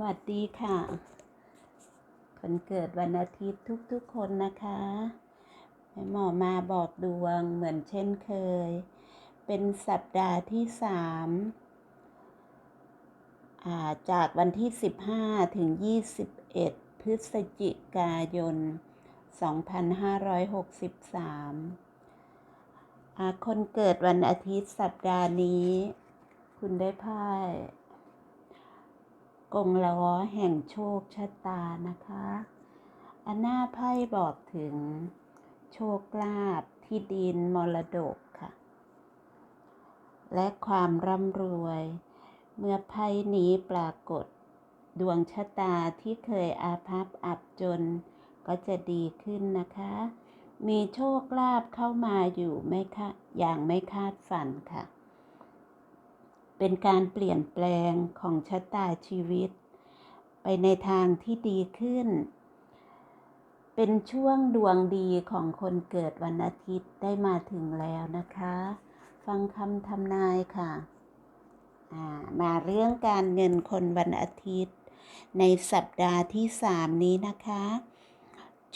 วัสดีค่ะ คนเกิดวันอาทิตย์ทุกๆคนนะคะแม่หมอมาบอกดวงเหมือนเช่นเคย เป็นสัปดาห์ที่สามาจากวันที่ 15 ถึง 21 พฤศจิกายน 2563อาคนเกิดวันอาทิตย์สัปดาห์นี้ คุณได้ไพ่ กงล้อแห่งโชคชะตานะคะอันหน้าไพ่บอกถึงโชคลาภที่ดินมรดกค่ะ และความร่ำรวย เมื่อไพ่นี้ปรากฏ ดวงชะตาที่เคยอาภัพอับจนก็จะดีขึ้นนะคะ มีโชคลาภเข้ามาอยู่ไม่คะอย่างไม่คาดฝันค่ะ เป็นการเปลี่ยนแปลงของชะตาชีวิต ไปในทางที่ดีขึ้น เป็นช่วงดวงดีของคนเกิดวันอาทิตย์ได้มาถึงแล้วนะคะ ฟังคำทำนายค่ะ มาเรื่องการเงินคนวันอาทิตย์ ในสัปดาห์ที่สามนี้นะคะ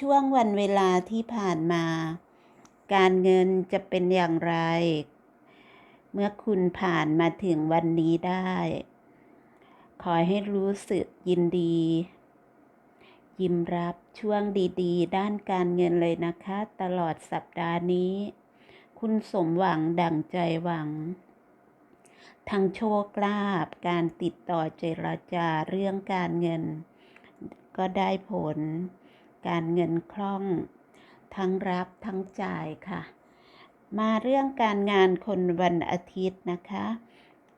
ช่วงวันเวลาที่ผ่านมา การเงินจะเป็นอย่างไร เมื่อคุณผ่านมาถึงวันนี้ได้ ขอให้รู้สึกยินดี ยิ้มรับช่วงดีๆ ด้านการเงินเลยนะคะ ตลอดสัปดาห์นี้ คุณสมหวังดั่งใจหวัง ทั้งโชคลาภการติดต่อเจรจาเรื่องการเงิน ก็ได้ผล การเงินคล่อง ทั้งรับทั้งจ่ายค่ะ มาเรื่องการงานคนวันอาทิตย์นะคะ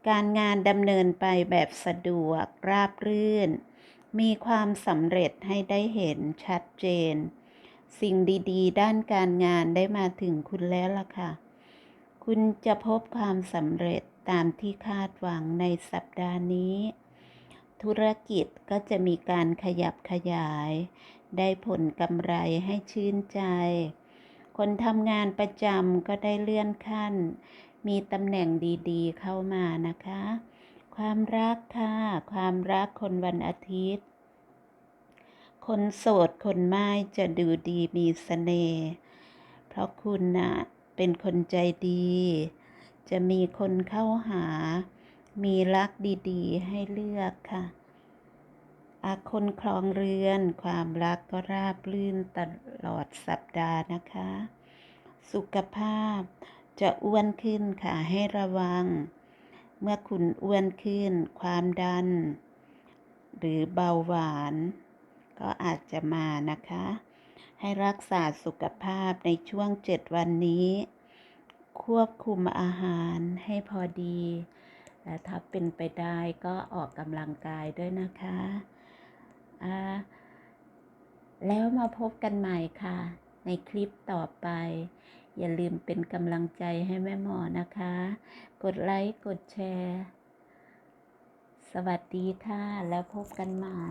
การงานดำเนินไปแบบสะดวกราบรื่น มีความสำเร็จให้ได้เห็นชัดเจน สิ่งดีๆ ด้านการงานได้มาถึงคุณแล้วล่ะค่ะ คุณจะพบความสำเร็จตามที่คาดหวังในสัปดาห์นี้ ธุรกิจก็จะมีการขยับขยาย ได้ผลกำไรให้ชื่นใจ คนทำงานประจำก็ได้เลื่อนขั้น มีตำแหน่งดีๆ เข้ามานะคะ ความรักค่ะ ความรักคนวันอาทิตย์ คนโสดคนไม้จะดูดีมีเสน่ห์ เพราะคุณน่ะเป็นคนใจดี จะมีคนเข้าหา มีรักดีๆ ให้เลือกค่ะ คนคลองเรือน ความรักก็ราบรื่นตลอดสัปดาห์นะคะ สุขภาพจะอ้วนขึ้นค่ะให้ระวัง เมื่อคุณอ้วนขึ้น ความดัน หรือเบาหวาน ก็อาจจะมานะคะ ให้รักษาสุขภาพในช่วงเจ็ดวันนี้ ควบคุมอาหารให้พอดีและถ้าเป็นไปได้ก็ออกกำลังกายด้วยนะคะ แล้วมาพบกันใหม่ค่ะ ในคลิปต่อไป อย่าลืมเป็นกำลังใจให้แม่หมอนะคะ กดไลค์ กดแชร์ สวัสดีค่ะ แล้วพบกันใหม่